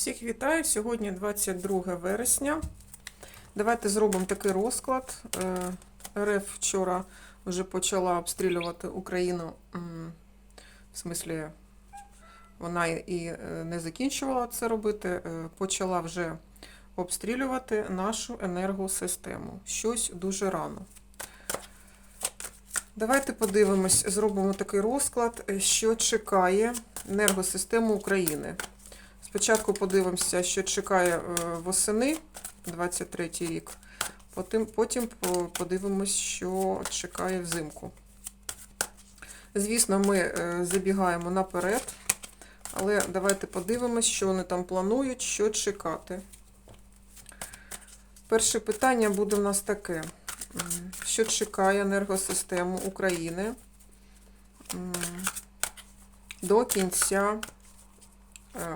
Всіх вітаю! Сьогодні 22 вересня. Давайте зробимо такий розклад. Е, РФ вчора вже почала обстрілювати Україну. В смислі, вона і е, не закінчувала це робити, е, почала вже обстрілювати нашу енергосистему. Щось дуже рано. Давайте подивимось, зробимо такий розклад, що чекає енергосистему України. Спочатку подивимося, що чекає е, восени 23 рік, потім, потім подивимось, що чекає взимку. Звісно, ми е, забігаємо наперед, але давайте подивимось, що вони там планують, що чекати. Перше питання буде в нас таке: що чекає енергосистему України до кінця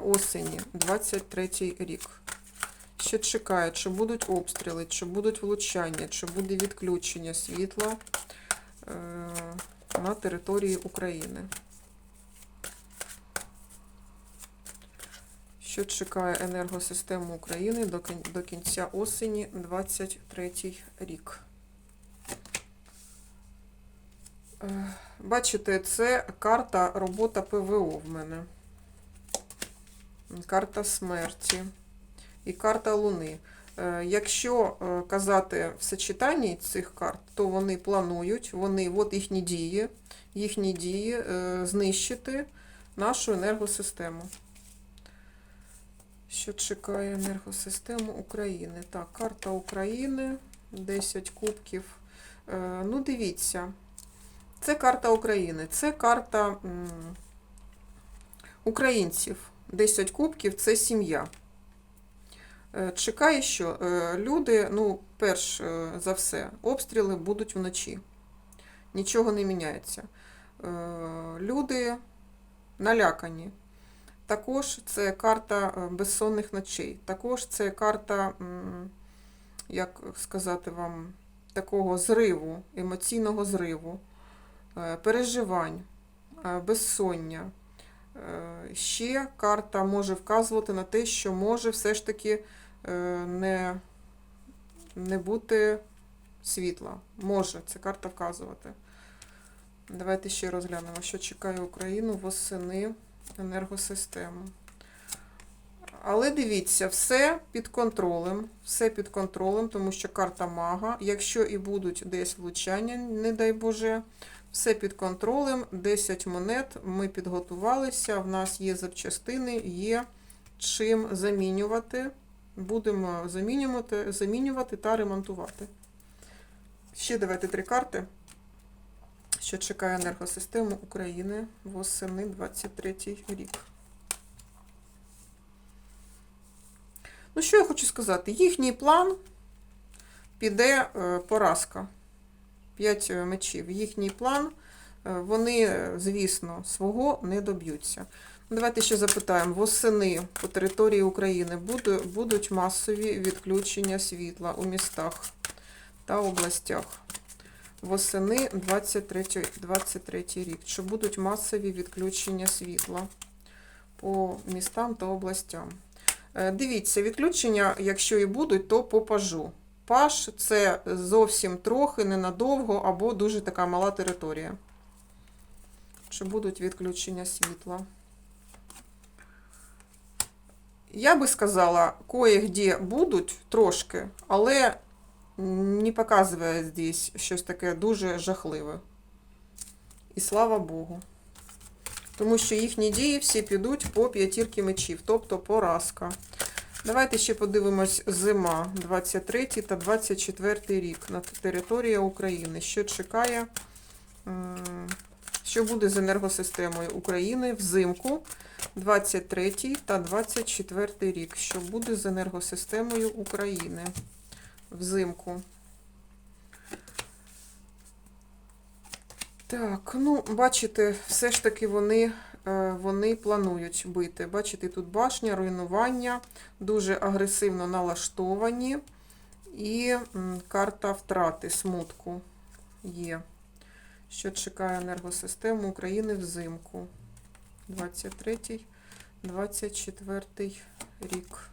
осені 23 рік. Що чекає, чи будуть обстріли, чи будуть влучання, чи буде відключення світла е, на території України. Що чекає енергосистему України до кінця осені 23 рік? Е, Бачите, це карта робота ПВО в мене карта смерті і карта Луни. Е, Якщо е, казати в сочетанні цих карт, то вони планують, вони, от їхні дії, їхні дії е, знищити нашу енергосистему. Що чекає енергосистему України? Так, карта України, 10 кубків. Ну, дивіться, це карта України, це карта українців. 10 кубків це сім'я. Е, Чекає, що е, люди, ну, перш е, за все, обстріли будуть вночі. Нічого не міняється. Люди налякані. Також це карта безсонних ночей. Також це карта, як сказати вам, такого зриву, емоційного зриву, переживань, безсоння. Е, Ще карта може вказувати на те, що може все ж таки е, не, не бути світла. Може ця карта вказувати. Давайте ще розглянемо, що чекає Україну восени енергосистему. Але дивіться, все під контролем, все під контролем, тому що карта мага. Якщо і будуть десь влучання, не дай Боже, все під контролем, 10 монет, ми підготувалися, в нас є запчастини, є чим замінювати. Будемо замінювати, замінювати та ремонтувати. Ще давайте три карти, що чекає енергосистему України восени 23 рік. Ну, що я хочу сказати? Їхній план піде е, поразка. 5 мечів. Їхній план, е, вони, е, звісно, свого не доб'ються. Давайте ще запитаємо: восени по території України будуть масові відключення світла у містах та областях. Восени 23, 23 рік. Чи будуть масові відключення світла по містам та областям? Е, Дивіться, відключення, якщо і будуть, то по пажу. Паш це зовсім трохи, ненадовго або дуже така мала територія. Чи будуть відключення світла? Я би сказала, кое-где будуть трошки, але не показує здесь щось таке дуже жахливе. І слава Богу. Тому що їхні дії всі підуть по п'ятірки мечів, тобто поразка. Давайте ще подивимось зима 23 та 24 рік на території України. Що чекає, що буде з енергосистемою України взимку 23 та 24 рік. Що буде з енергосистемою України взимку? Так, ну, бачите, все ж таки вони, вони планують бити. Бачите, тут башня, руйнування, дуже агресивно налаштовані. І карта втрати, смутку є. Що чекає енергосистему України взимку? 23, 24 рік.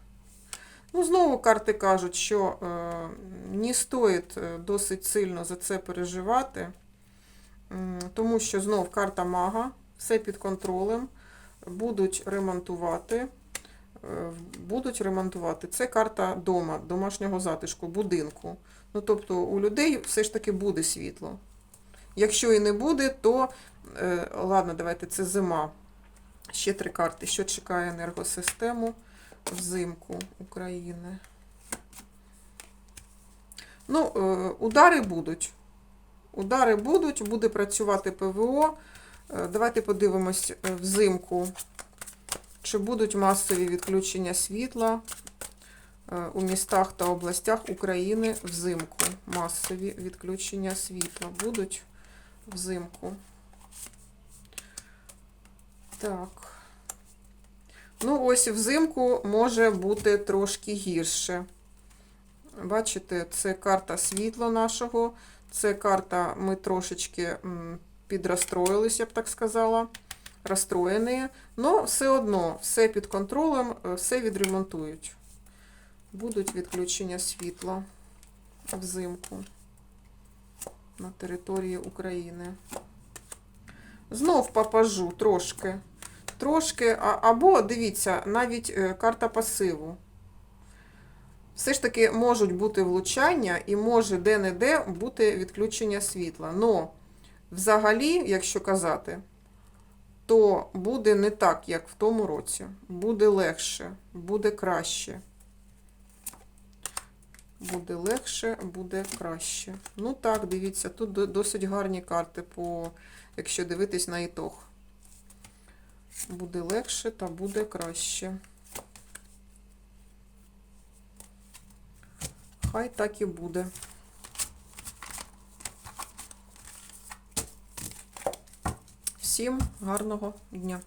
Ну, знову карти кажуть, що е, не стоїть е, досить сильно за це переживати, тому що знов карта мага, все під контролем, будуть ремонтувати. е, Будуть ремонтувати. Це карта дома, домашнього затишку, будинку. Ну, тобто у людей все ж таки буде світло. Якщо і не буде, то е, ладно, давайте це зима. Ще три карти. Що чекає енергосистему взимку України? Ну, е, удари будуть. Удари будуть, буде працювати ПВО. Е, Давайте подивимось е, взимку, чи будуть масові відключення світла е, у містах та областях України взимку. Масові відключення світла будуть взимку. Так. Ну, ось взимку може бути трошки гірше. Бачите, це карта світла нашого. Це карта, ми трошечки м, підрозстроїлись, я б так сказала. Розстроєні. Но все одно, все під контролем, е, все відремонтують. Будуть відключення світла взимку на території України. Знов попажу трошки. Трошки, або дивіться, навіть е, карта пасиву. Все ж таки можуть бути влучання і може де-не-де бути відключення світла. Но взагалі, якщо казати, то буде не так, як в тому році. Буде легше, буде краще. Буде легше, буде краще. Ну так, дивіться, тут досить гарні карти, по, якщо дивитись на ітог. Буде легше та буде краще. Хай так і буде. Всім гарного дня!